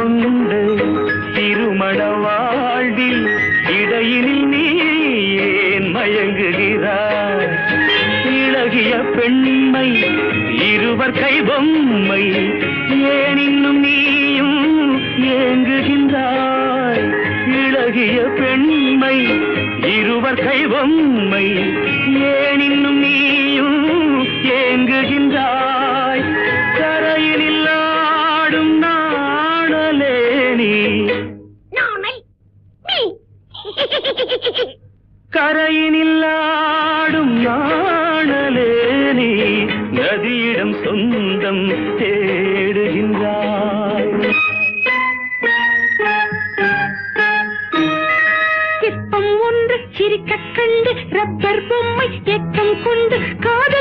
கொண்டு திருமண வாழ்வில் இடையினில் நீ ஏன் மயங்குகிறார் இழகிய பெண்மை இருவர் கை பொம்மை ஏன் இன்னும் நீயும் ஏங்குகின்றாய்? இழகிய பெண்மை இருவர் கை பொம்மை ஏன் கரையினில் ஆடும் நாணலே நீ நதியிடம் சொந்தம் தேடுகின்றாய். சிற்பம் ஒன்று சிரிக்க கண்டு ரப்பர் பொம்மை ஏக்கம் கொண்டு காதல்